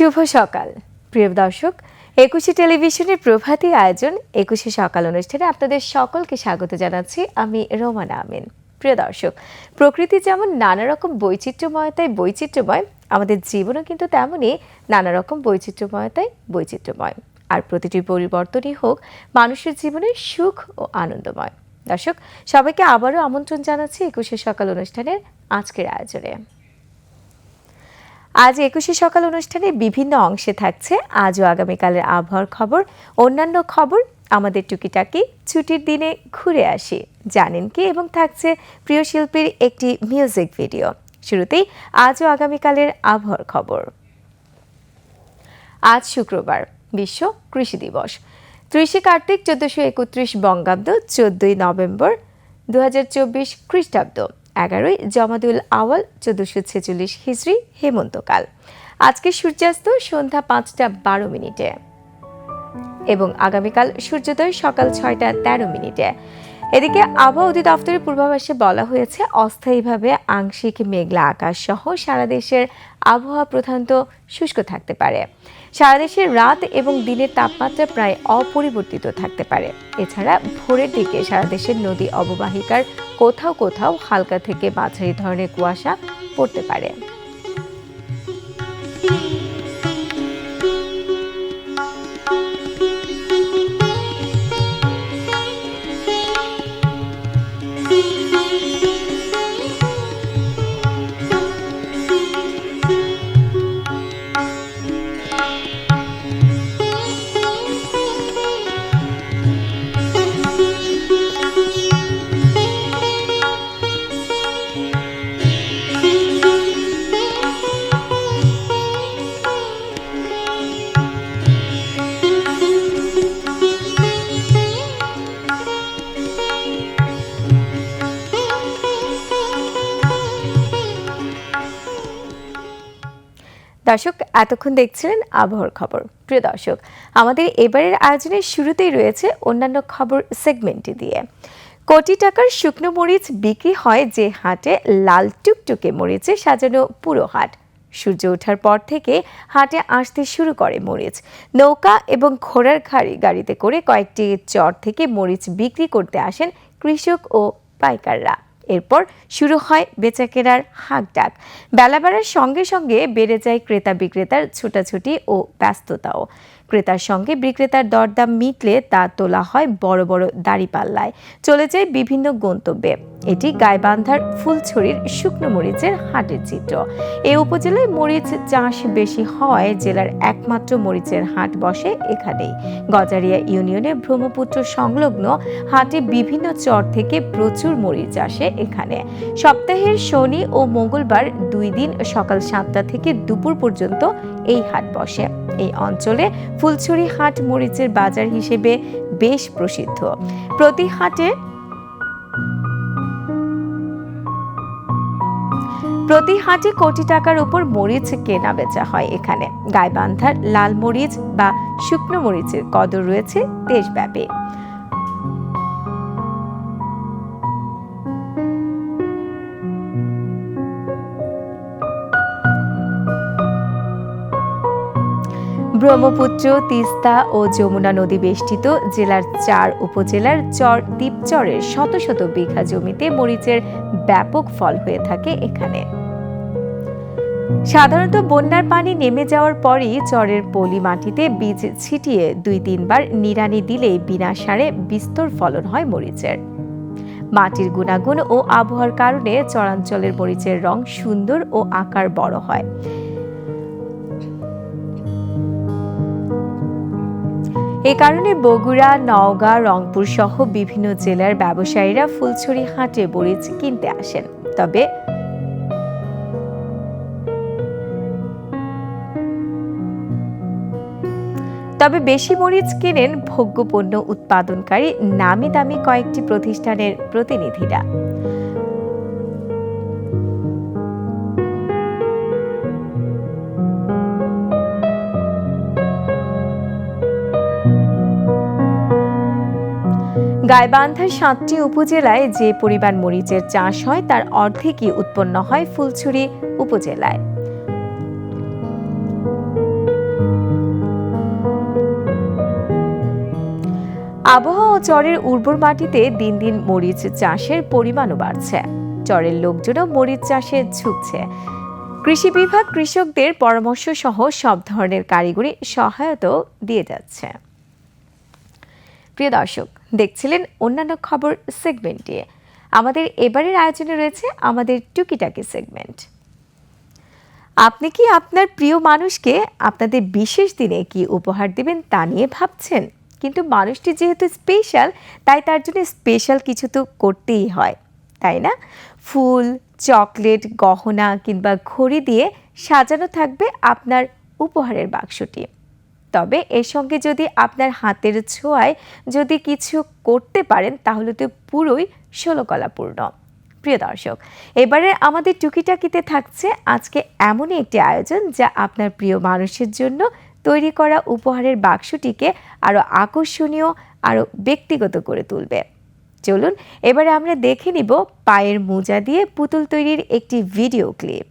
শুভ সকাল। প্রিয় দর্শক, একুশে টেলিভিশনের প্রভাতী আয়োজন একুশে সকাল অনুষ্ঠানে আপনাদের সকলকে স্বাগত জানাচ্ছি আমি রোমানা আমিন। প্রিয় দর্শক, প্রকৃতি যেমন নানা রকম বৈচিত্র্যময়তায় বৈচিত্র্যময়, আমাদের জীবনও কিন্তু তেমনই নানা রকম বৈচিত্র্যময়তায় বৈচিত্র্যময়। আর প্রতিটি পরিবর্তনই হোক, মানুষের জীবনে সুখ ও আনন্দময়। দর্শক, সবাইকে আবারও আমন্ত্রণ জানাচ্ছি একুশে সকাল অনুষ্ঠানের আজকের আয়োজনে। আজ একুশে সকাল অনুষ্ঠানে বিভিন্ন অংশে থাকছে। আজ ও আগামীকালের আবহাওয়ার খবর, অন্যান্য খবর আমাদের টুকিটাকি ছুটির দিনে ঘুরে আসি। জানেন কি? এবং থাকছে প্রিয় শিল্পীর একটি মিউজিক ভিডিও। শুরুতেই আজ ও আগামীকালের আবহাওয়ার খবর। আজ শুক্রবার, বিশ্ব কৃষি দিবস। ত্রিশে কার্তিক চোদ্দশো একত্রিশ বঙ্গাব্দ, চোদ্দই নভেম্বর দু হাজার চব্বিশ খ্রিস্টাব্দ। এগারোই জমাদুল আওয়াল চোদ্দশো ছেচল্লিশ হিজড়ি হেমন্তকাল। আজকে সূর্যাস্ত সন্ধ্যা পাঁচটা বারো মিনিটে এবং আগামীকাল সূর্যোদয় সকাল ছয়টা তেরো মিনিটে। এদিকে আবহাওয়া অধিদপ্তরের পূর্বাভাসে বলা হয়েছে, অস্থায়ীভাবে আংশিক মেঘলা আকাশ সহ সারা দেশের আবহাওয়া প্রধানত শুষ্ক থাকতে পারে। সারা দেশে রাত এবং দিনের তাপমাত্রা প্রায় অপরিবর্তিত থাকতে পারে। এছাড়া ভোরের দিকে সারা দেশের নদী অববাহিকার কোথাও কোথাও হালকা থেকে মাঝারি ধরনের কুয়াশা পড়তে পারে। দর্শক, এতক্ষণ দেখছিলেন আবহাওয়ার খবর। প্রিয় দর্শক, আমাদের এবারের আয়োজনের শুরুতেই রয়েছে অন্যান্য খবর সেগমেন্টটি দিয়ে। কোটি টাকার শুকনো মরিচ বিক্রি হয় যে হাটে, লাল টুকটুকে মরিচে সাজানো পুরো হাট। সূর্য ওঠার পর থেকে হাটে আসতে শুরু করে মরিচ। নৌকা এবং ঘোড়ার গাড়ি গাড়িতে করে কয়েকটি চর থেকে মরিচ বিক্রি করতে আসেন কৃষক ও পাইকাররা। এরপর শুরু হয় বেচাকেরার হাঁক ডাক বেলা বাড়ার সঙ্গে সঙ্গে বেড়ে যায় ক্রেতা বিক্রেতার ছোটাছুটি ও ব্যস্ততাও। ক্রেতার সঙ্গে বিক্রেতার দরদাম মিটলে তা তোলা হয় বড় বড় দাড়িপাল্লায়। চলে যায় বিভিন্ন গন্তব্যে। এটি গাইবান্ধার ফুলছড়ির শুকনো মরিচের হাটের চিত্র। এই উপজেলায় মরিচ চাষ বেশি হয় জেলার একমাত্র মরিচের হাট বসে এখানেই। গজারিয়া ইউনিয়নে ব্রহ্মপুত্র সংলগ্ন হাটে বিভিন্ন চর থেকে প্রচুর মরিচ আসে এখানে। সপ্তাহের শনি ও মঙ্গলবার দুই দিন সকাল সাতটা থেকে দুপুর পর্যন্ত এই হাট বসে। এই অঞ্চলে ফুলছড়ি হাট মরিচের বাজার হিসেবে বেশ প্রসিদ্ধ। প্রতি হাটে প্রতি হাটে কোটি টাকার উপর মরিচ কেনা বেচা হয় এখানে। গাইবান্ধার লাল মরিচ বা শুকনো মরিচের কদর রয়েছে দেশব্যাপী। ব্রহ্মপুত্র, তিস্তা ও যমুনা নদী বেষ্টিত জেলার চার উপজেলার চর, দ্বীপচরের শত শত বিঘা জমিতে মরিচের ব্যাপক ফল হয়ে থাকে এখানে। সাধারণত বন্যার পানি নেমে যাওয়ার পরই চরের পলি মাটিতে বীজ ছিটিয়ে দুই তিনবার নিড়ানি দিলেই বিনা সারে বিস্তর ফলন হয় মরিচের। মাটির গুণাগুণ ও আবহাওয়ার কারণে চরাঞ্চলের মরিচের রং সুন্দর ও আকার বড় হয়। এ কারণে বগুড়া, নওগাঁ, রংপুর সহ বিভিন্ন জেলার ব্যবসায়ীরা ফুলছড়ি হাটে মরিচ কিনতে আসেন। তবে তবে বেশি মরিচ কেনেন ভোগ্যপণ্য উৎপাদনকারী নামি দামি কয়েকটি প্রতিষ্ঠানের প্রতিনিধিরা। গাইবান্ধার সাতটি উপজেলায় যে পরিমাণ মরিচের চাষ হয়, তার অর্ধেকই উৎপন্ন হয় ফুলছড়ি উপজেলায়। আবহাওয়া ও চরের উর্বর মাটিতে দিন দিন মরিচ চাষের পরিমাণও বাড়ছে। চরের লোকজনও মরিচ চাষে ঝুঁকছে। কৃষি বিভাগ কৃষকদের পরামর্শ সহ সব ধরনের কারিগরি সহায়তাও দিয়ে যাচ্ছে। প্রিয় দর্শক, দেখছিলেন অন্যান্য খবর সেগমেন্টে আমাদের এবারের আয়োজনে রয়েছে আমাদের টুকিটাকি সেগমেন্ট আপনি কি আপনার প্রিয় মানুষকে আপনাদের বিশেষ দিনে কি উপহার দেবেন তা নিয়ে ভাবছেন? কিন্তু মানুষটি যেহেতু স্পেশাল তাই তার জন্য স্পেশাল কিছু তো করতেই হয়, তাই না? ফুল, চকলেট, গহনা কিংবা ঘড়ি দিয়ে সাজানো থাকবে আপনার উপহারের বাক্সটি। তবে এর সঙ্গে যদি আপনার হাতের ছোঁয়ায় যদি কিছু করতে পারেন, তাহলে তো পুরোই ষোলকলাপূর্ণ। প্রিয় দর্শক, এবারে আমাদের টুকিটাকিতে থাকছে আজকে এমনই একটি আয়োজন যা আপনার প্রিয় মানুষের জন্য তৈরি করা উপহারের বাক্সটিকে আরও আকর্ষণীয়, আরও ব্যক্তিগত করে তুলবে। চলুন, এবারে আমরা দেখে নিব পায়ের মোজা দিয়ে পুতুল তৈরির একটি ভিডিও ক্লিপ।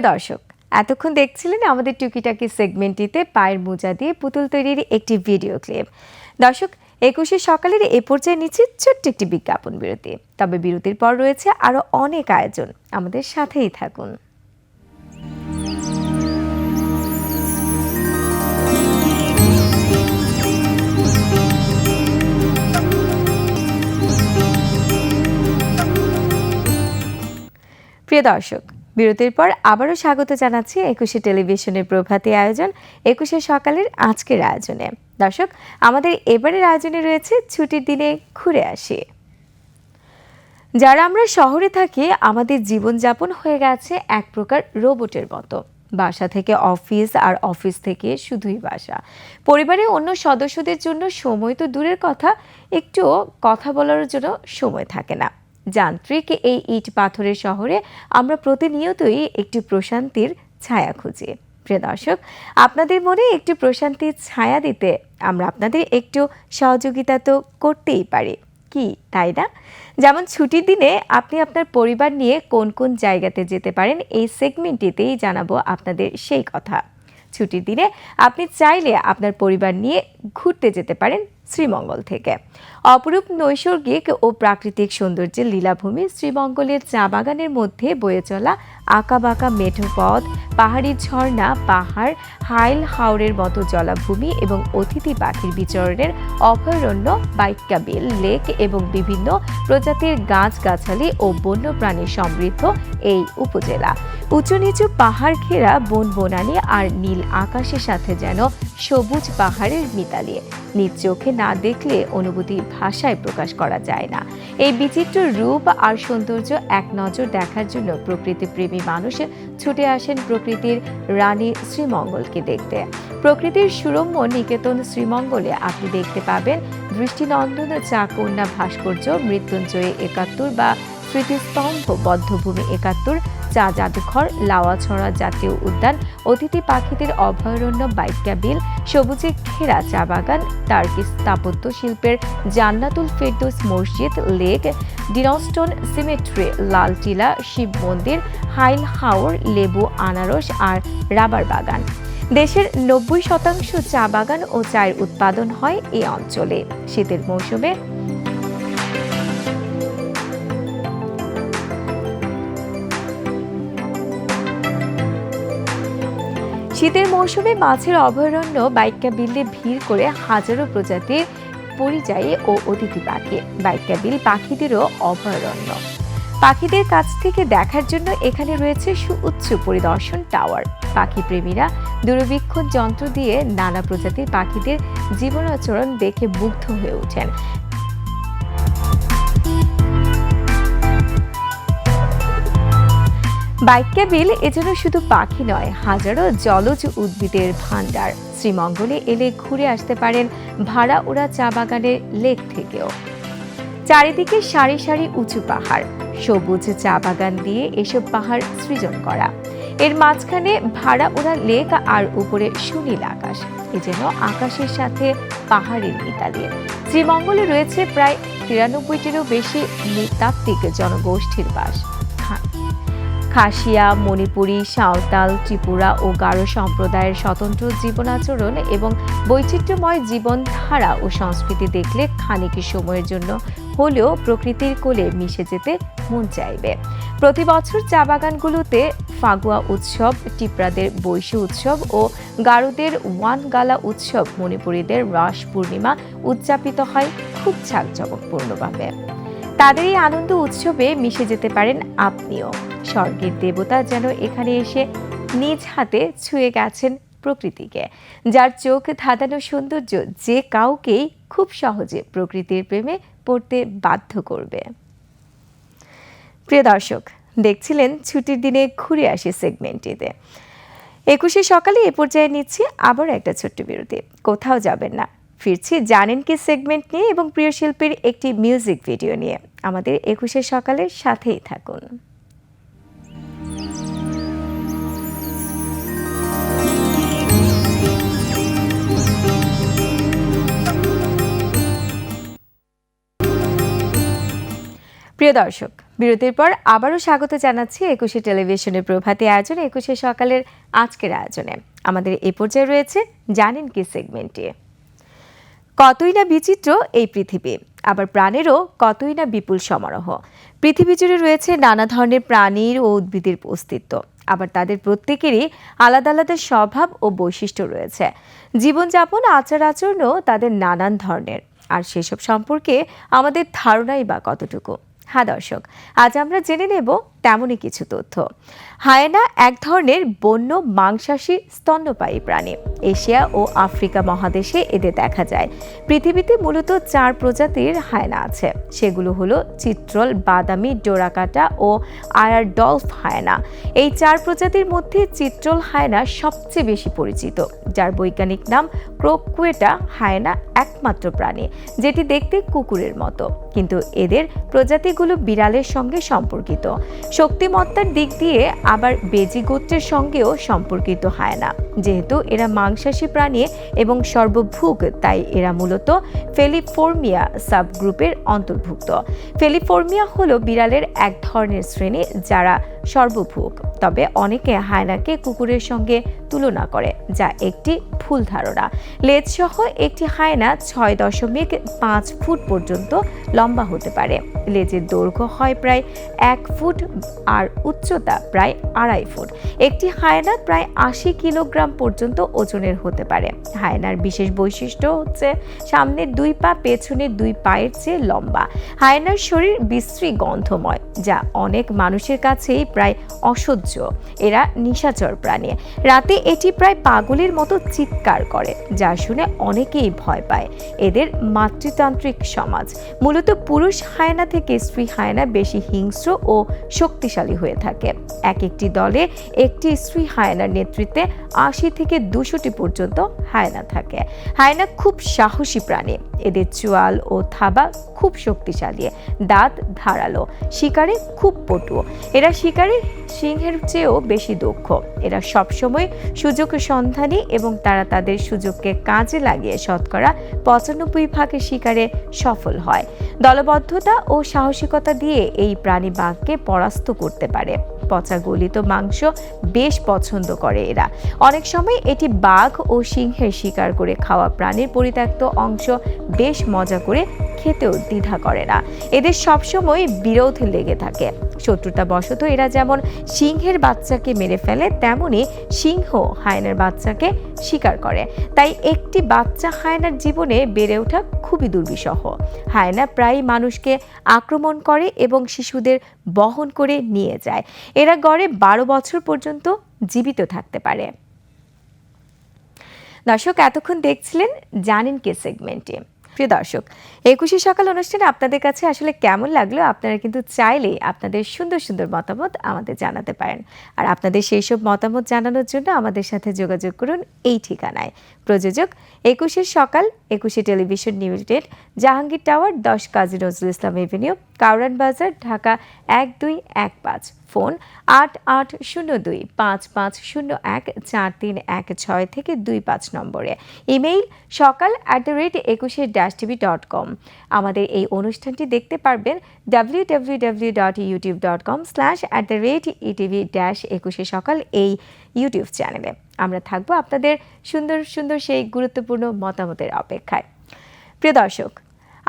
প্রিয় দর্শক, এতক্ষণ দেখছিলেন আমাদের টুকিটাকি সেগমেন্টটিতে পায়ের মোজা দিয়ে পুতুল তৈরির একটি ভিডিও ক্লিপ। দর্শক, একুশে সকালের এ পর্যায়ে নিচ্ছে ছোট্ট একটি বিজ্ঞাপন বিরতি। তবে বিরতির পর রয়েছে আরও অনেক আয়োজন। আমাদের সাথেই থাকুন। প্রিয় দর্শক বিরতির পর আবারও স্বাগত জানাচ্ছি একুশে টেলিভিশনের প্রভাতী আয়োজন, একুশে সকালের আজকের আয়োজনে। দর্শক, আমাদের এবারের আয়োজনে রয়েছে ছুটির দিনে ঘুরে আসি। যারা আমরা শহরে থাকি, আমাদের জীবনযাপন হয়ে গেছে এক প্রকার রোবটের মতো। বাসা থেকে অফিস আর অফিস থেকে শুধুই বাসা। পরিবারে অন্য সদস্যদের জন্য সময় তো দূরের কথা একটু কথা বলার জন্য সময় থাকে না। যান্ত্রিক এই ইট পাথরের শহরে আমরা প্রতিনিয়তই একটি প্রশান্তির ছায়া খুঁজি। প্রিয় দর্শক, আপনাদের মনে একটু প্রশান্তির ছায়া দিতে আমরা আপনাদের একটু সহযোগিতা তো করতেই পারি। কি, তাই না? যেমন ছুটির দিনে আপনি আপনার পরিবার নিয়ে কোন কোন জায়গাতে যেতে পারেন, এই সেগমেন্টটিতেই জানাব আপনাদের সেই কথা। ছুটির দিনে আপনি চাইলে আপনার পরিবার নিয়ে ঘুরতে যেতে পারেন শ্রীমঙ্গল থেকে। অপরূপ নৈসর্গিক ও প্রাকৃতিক সৌন্দর্যের লীলাভূমি শ্রীমঙ্গলের চা বাগানের মধ্যে বয়ে চলা আঁকাবাঁকা মেঠো পথ, পাহাড়ি ঝর্ণা, পাহাড়, হাইল হাওরের মতো জলাভূমি এবং অতিথি পাখির বিচরণের অভয়ারণ্য বাইক্কা বিল লেক এবং বিভিন্ন প্রজাতির গাছগাছালি ও বন্যপ্রাণী সমৃদ্ধ এই উপজেলা। উঁচু নিচু পাহাড় ঘেরা বন বনানী আর নীল আকাশের সাথে যেন সবুজ পাহাড়ের মিতালি। নিজ চোখে না দেখলে অনুভূতি ভাষায় প্রকাশ করা যায় না। এই বিচিত্র রূপ আর সৌন্দর্য এক নজর দেখার জন্য প্রকৃতিপ্রেমী মানুষ ছুটে আসেন প্রকৃতির রানী শ্রীমঙ্গলকে দেখতে। প্রকৃতির সুরম্য নিকেতন শ্রীমঙ্গলে আপনি দেখতে পাবেন দৃষ্টিনন্দন চা কন্যা ভাস্কর্য, মৃত্যুঞ্জয়ে একাত্তর বা স্মৃতিস্তম্ভ বদ্ধভূমি একাত্তর, চা জাদুঘর, লাওয়াছড়া জাতীয় উদ্যান, অতিথি পাখিদের অভয়ারণ্য বাইকা বিল, সবুজে ঘেরা চা বাগান টার্কি স্থাপত্য শিল্পের জান্নাতুল ফেরদৌস মসজিদ, lake Dinston cemetery Laltila Shiva মন্দির, হাইল হাওর, লেবু আনারস আর রাবার বাগান। দেশের নব্বই শতাংশ চা বাগান ও চায়ের উৎপাদন হয় এই অঞ্চলে। শীতের মৌসুমে শীতের মৌসুমে মাছের অভয়ারণ্য বাইক্কা বিলে ভিড় করে হাজারো প্রজাতির পরিযায়ী ও অতিথি পাখি, বাইক্কা বিল পাখিদেরও অভয়ারণ্য। পাখিদের কাছ থেকে দেখার জন্য এখানে রয়েছে সুউচ্চ পরিদর্শন টাওয়ার। পাখি প্রেমীরা দূরবীক্ষণ যন্ত্র দিয়ে নানা প্রজাতির পাখিদের জীবনাচরণ দেখে মুগ্ধ হয়ে ওঠেন। বাইক্যা বিল এজন্য শুধু পাখি নয়, হাজারো জলজ উদ্ভিদের ভাণ্ডার। শ্রীমঙ্গলে এলে ঘুরে আসতে পারেন ভাড়া ওড়া চা বাগানের লেক থেকেও। চারিদিকে সারি সারি উঁচু পাহাড়, সবুজ চা বাগান দিয়ে এসব পাহাড় সৃজন করা। এর মাঝখানে ভাড়া ওড়া লেক আর উপরে সুনীল আকাশ এজন্য আকাশের সাথে পাহাড়ের মিতালিয়ে শ্রীমঙ্গলে রয়েছে প্রায় তিরানব্বইটিরও বেশি নৃতাত্ত্বিক জনগোষ্ঠীর বাস। খাসিয়া মণিপুরী, সাঁওতাল, ত্রিপুরা ও গারো সম্প্রদায়ের স্বতন্ত্র জীবনাচরণ এবং বৈচিত্র্যময় জীবনধারা ও সংস্কৃতি দেখলে খানিক সময়ের জন্য হলেও প্রকৃতির কোলে মিশে যেতে মন চাইবে। প্রতি বছর চা বাগানগুলোতে ফাগুয়া উৎসব, টিপরাদের বৈশী উৎসব ও গারোদের ওয়ান গালা উৎসব মণিপুরীদের রাস পূর্ণিমা উদযাপিত হয় খুব ঝাঁকজমকপূর্ণভাবে তাদের এই আনন্দ উৎসবে মিশে যেতে পারেন আপনিও। স্বর্গের দেবতা যেন এখানে এসে নিজ হাতে ছুঁয়ে গেছেন প্রকৃতিকে, যার চোখ ধাঁধানো সৌন্দর্য যে কাউকেই খুব সহজে প্রকৃতির প্রেমে পড়তে বাধ্য করবে। প্রিয় দর্শক, দেখছিলেন ছুটির দিনে ঘুরে আসি সেগমেন্টটিতে। একুশে সকালে এ পর্যায়ে নিচ্ছি আবার একটা ছোট্ট বিরতি। কোথাও যাবেন না। ফিরছি। জানেন কি সেগমেন্ট নিয়ে এবং প্রিয় শিল্পীর একটি মিউজিক ভিডিও নিয়ে। আমাদের একুশে সকালের সাথেই থাকুন। প্রিয় দর্শক, বিরতির পর আবারও স্বাগত জানাচ্ছি একুশে টেলিভিশনের প্রভাতী আয়োজন একুশে সকালের আজকের আয়োজনে। আমাদের এ পর্যায়ে রয়েছে জানেন কি সেগমেন্টে কতই না বিচিত্র এই পৃথিবী। আবার প্রাণেরও কতই না বিপুল সমারোহ। পৃথিবী জুড়ে রয়েছে নানা ধরনের প্রাণীর ও উদ্ভিদের অস্তিত্ব। আবার তাদের প্রত্যেকেরই আলাদা আলাদা স্বভাব ও বৈশিষ্ট্য রয়েছে। জীবনযাপন, আচার আচরণও তাদের নানান ধরনের। আর সেসব সম্পর্কে আমাদের ধারণাই বা কতটুকু? হ্যাঁ দর্শক, আজ আমরা জেনে নেব তেমনই কিছু তথ্য। হায়না এক ধরনের বন্য মাংসাশী স্তন্যপায়ী প্রাণী। এশিয়া ও আফ্রিকা মহাদেশে এদের দেখা যায়। পৃথিবীতে মূলত চার প্রজাতির হায়না আছে। সেগুলো হলো চিত্রল, বাদামি, ডোরাকাটা ও আয়ার ডলফ হায়না। এই চার প্রজাতির মধ্যে চিত্রল হায়না সবচেয়ে বেশি পরিচিত, যার বৈজ্ঞানিক নাম ক্রোকুয়েটা হায়না একমাত্র প্রাণী, যেটি দেখতে কুকুরের মতো। কিন্তু এদের প্রজাতিগুলো বিড়ালের সঙ্গে সম্পর্কিত। শক্তিমত্তার দিক দিয়ে আবার বেজি গোত্রের সঙ্গেও সম্পর্কিত হয় না। যেহেতু এরা মাংসাশী প্রাণী এবং সর্বভুক তাই এরা মূলত ফেলিফোর্মিয়া সাবগ্রুপের অন্তর্ভুক্ত। ফেলিফোর্মিয়া হলো বিড়ালের এক ধরনের শ্রেণি যারা সর্বভুক তবে অনেকে হায়নাকে কুকুরের সঙ্গে তুলনা করে, যা একটি ভুল ধারণা। লেজসহ একটি হায়না ছয় দশমিক পাঁচ ফুট পর্যন্ত লম্বা হতে পারে। লেজের দৈর্ঘ্য হয় প্রায় এক ফুট আর উচ্চতা প্রায় আড়াই ফুট। একটি হায়না প্রায় আশি কিলোগ্রাম পর্যন্ত ওজনের হতে পারে। হায়নার বিশেষ বৈশিষ্ট্য হচ্ছে, সামনের দুই পা পেছনের দুই পায়ের চেয়ে লম্বা। হায়নার শরীর বিশ্রী গন্ধময়, যা অনেক মানুষের কাছেই প্রায় অসহ্য। এরা নিশাচর প্রাণী। রাতে এটি প্রায় পাগলের মতো চিৎকার করে, যা শুনে অনেকেই ভয় পায়। এদের মাতৃতান্ত্রিক সমাজ। মূলত পুরুষ হায়না থেকে স্ত্রী হায়না বেশি হিংস্র ও শক্তিশালী হয়ে থাকে। এক একটি দলে একটি স্ত্রী হায়নার নেতৃত্বে আশি থেকে দুশোটি পর্যন্ত হায়না থাকে। হায়না খুব সাহসী প্রাণী। এদের চোয়াল ও থাবা খুব শক্তিশালী। দাঁত ধারালো। শিকারে খুব পটু। এরা শিকারে সিংহের চেয়েও বেশি দক্ষ। এরা সবসময় সুযোগ সন্ধানী এবং তারা তাদের সুযোগকে কাজে লাগিয়ে শতকরা পঁচানব্বই ভাগের শিকারে সফল হয়। দলবদ্ধতা ও সাহসিকতা দিয়ে এই প্রাণী বাঘকে পরাস্ত করতে পারে। পচা গলিত মাংস বেশ পছন্দ করে এরা। অনেক সময় এটি বাঘ ও সিংহের শিকার করে খাওয়া প্রাণীর পরিত্যক্ত অংশ বেশ মজা করে খেতেও দ্বিধা করে না। এদের সবসময় বিরোধ লেগে থাকে। শত্রুতা বশত এরা যেমন সিংহের বাচ্চাকে মেরে ফেলে, তেমনি সিংহ হায়নার বাচ্চাকে শিকার করে। তাই একটি বাচ্চা হায়নার জীবনে বেড়ে ওঠা খুবই দুর্বিষহ। হায়না প্রায় মানুষকে আক্রমণ করে এবং শিশুদের বহন করে নিয়ে যায়। এরা গড়ে বারো বছর পর্যন্ত জীবিত থাকতে পারে। দর্শক, এতক্ষণ দেখছিলেন জানেন কে সেগমেন্টে। প্রিয় দর্শক, একুশে সকাল অনুষ্ঠানে আপনাদের কাছে আসলে কেমন লাগল? আপনারা কিন্তু চাইলেই আপনাদের সুন্দর সুন্দর মতামত আমাদের জানাতে পারেন। আর আপনাদের সেই সব মতামত জানানোর জন্য আমাদের সাথে যোগাযোগ করুন এই ঠিকানায়। প্রযোজক, একুশের সকাল, একুশে টেলিভিশন লিমিটেড জাহাঙ্গীর টাওয়ার, দশ কাজী নজরুল ইসলাম এভিনিউ, কাউরান বাজার, ঢাকা এক দুই এক পাঁচ। ফোন আট আট শূন্য দুই পাঁচ পাঁচ শূন্য এক চার তিন এক ছয় থেকে দুই পাঁচ নম্বরে। Email Sokal at the rate Ekushey dash TV dot com আমাদের এই অনুষ্ঠানটি দেখতে পারবেন W W W dot YouTube dot com slash at the rate ETV dash Ekushey Sokal এই ইউটিউব চ্যানেলে আমরা থাকব আপনাদের সুন্দর সুন্দর সেই গুরুত্বপূর্ণ মতামতের অপেক্ষায়। প্রিয় দর্শক,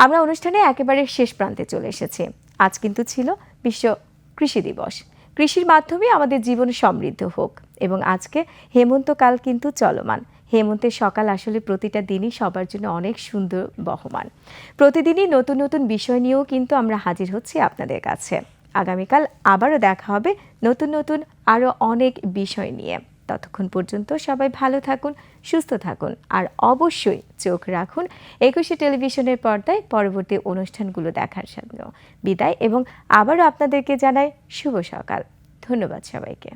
আমরা অনুষ্ঠানে একেবারে শেষ প্রান্তে চলে এসেছি। আজ কিন্তু ছিল বিশ্ব কৃষি দিবস। কৃষির মাধ্যমে আমাদের জীবন সমৃদ্ধ হোক। এবং আজকে হেমন্তকাল কিন্তু চলমান। হেমন্তের সকাল আসলে প্রতিটা দিনই সবার জন্য অনেক সুন্দর, বহমান। প্রতিদিনই নতুন নতুন বিষয় নিয়েও কিন্তু আমরা হাজির হচ্ছি আপনাদের কাছে। আগামীকাল আবারও দেখা হবে নতুন নতুন আরও অনেক বিষয় নিয়ে। ততক্ষণ পর্যন্ত সবাই ভালো থাকুন, সুস্থ থাকুন আর অবশ্যই চোখ রাখুন। একুশে টেলিভিশনের পর্দায় পরবর্তী অনুষ্ঠানগুলো দেখার জন্য বিদায় এবং আবারও আপনাদেরকে জানাই শুভ সকাল। ধন্যবাদ সবাইকে।